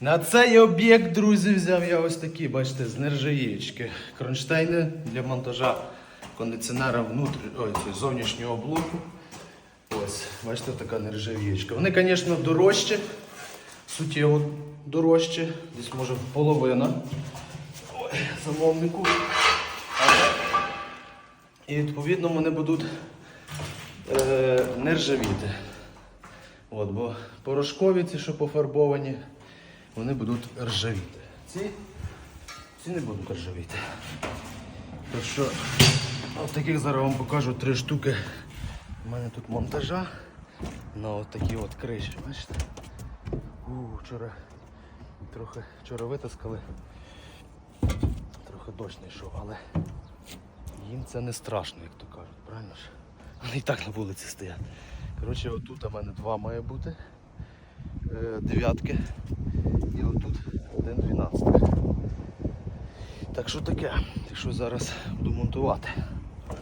На цей об'єкт, друзі, взяв я ось такі, бачите, з нержавіючки. Кронштейни для монтажа кондиціонера внутрі... Ой, зовнішнього блоку. Ось, бачите, така нержавіючка. Вони, звісно, дорожчі, суттєво дорожчі, десь може половина Ой, замовнику. І відповідно вони будуть е, нержавіти. От, бо порошкові ці, що пофарбовані, вони будуть ржавіти. Ці, ці не будуть ржавіти. Так що, от таких зараз вам покажу три штуки. У мене тут монтажа на от такі от криші, бачите? У, вчора трохи вчора витаскали. Трохи дощ не йшов, але їм це не страшно, як то кажуть, правильно ж? Вони і так на вулиці стоять. Коротше, отут у мене два має бути. Е, дев'ятки. І отут один дванадцятка. Так що таке? Так що зараз буду монтувати.